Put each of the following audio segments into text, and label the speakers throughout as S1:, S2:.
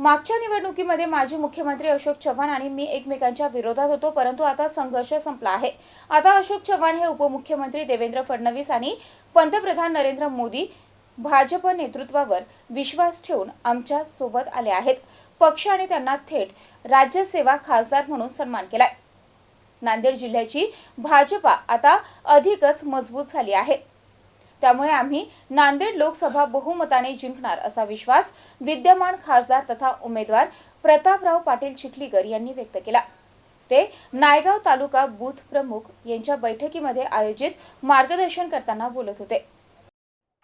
S1: मागच्या निवडणुकीमध्ये माजी मुख्यमंत्री अशोक चव्हाण आणि मी एकमेकांच्या विरोधात होतो परंतु आता संघर्ष संपला आहे. आता अशोक चव्हाण हे उपमुख्यमंत्री देवेंद्र फडणवीस आणि पंतप्रधान नरेंद्र मोदी भाजप नेतृत्वावर विश्वास ठेवून आमच्यासोबत आले आहेत. पक्ष आणि त्यांना थेट राज्यसेवा खासदार म्हणून सन्मान केलाय. नांदेड जिल्ह्याची भाजपा आता अधिकच मजबूत झाली आहे. त्यामुळे आम्ही नांदेड लोकसभा बहुमताने जिंकणार असा विश्वास विद्यमान खासदार तथा उमेदवार प्रतापराव पाटील चिखलीकर यांनी व्यक्त केला. ते नायगाव तालुका बूथ प्रमुख यांच्या बैठकीमध्ये आयोजित मार्गदर्शन करताना बोलत होते.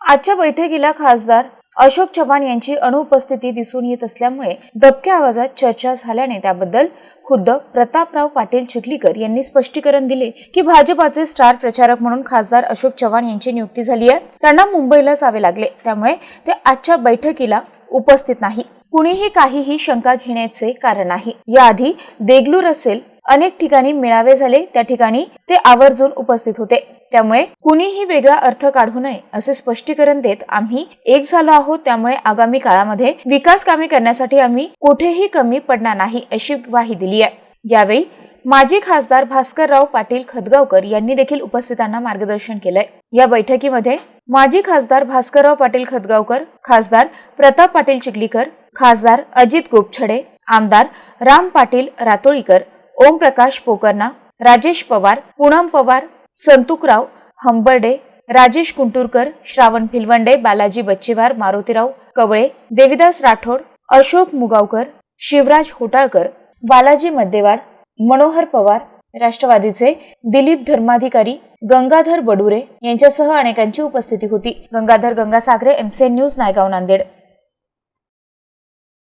S1: आजच्या बैठकीला खासदार अशोक चव्हाण यांची अनुपस्थिती दिसून येत असल्यामुळे दबक्या आवाजात चर्चा झाल्याने त्याबद्दल खुद्द प्रतापराव पाटील चिखलीकर यांनी स्पष्टीकरण दिले की भाजपाचे स्टार प्रचारक म्हणून खासदार अशोक चव्हाण यांची नियुक्ती झाली आहे. त्यांना मुंबईला जावे लागले. त्यामुळे ते आजच्या बैठकीला उपस्थित नाही. कुणीही काहीही शंका घेण्याचे कारण नाही. याआधी देगलूर असेल अनेक ठिकाणी मेळावे झाले. त्या ठिकाणी ते आवर्जून उपस्थित होते. त्यामुळे कुणीही वेगळा अर्थ काढू नये असे स्पष्टीकरण देत आम्ही एक झालो आहोत. त्यामुळे आगामी काळामध्ये विकास कामे करण्यासाठी आम्ही कुठेही कमी पडणार नाही अशी ग्वाही दिली आहे. यावेळी माजी खासदार भास्करराव पाटील खदगावकर यांनी देखील उपस्थितांना मार्गदर्शन केलंय. या बैठकीमध्ये माजी खासदार भास्करराव पाटील खदगावकर खासदार प्रताप पाटील चिखलीकर खासदार अजित गोपछडे आमदार राम पाटील रातोळीकर ओमप्रकाश पोकर्णा राजेश पवार पूनम पवार संतुकराव हंबर्डे राजेश कुंटूरकर श्रावण फिलवंडे बालाजी बच्चेवार मारुतीराव कवळे देविदास राठोड अशोक मुगावकर शिवराज होटाळकर बालाजी मद्देवाड मनोहर पवार राष्ट्रवादीचे दिलीप धर्माधिकारी गंगाधर बडुरे यांच्यासह अनेकांची उपस्थिती होती. Gangadhar Gangasagare MCN news Naigaon Nanded.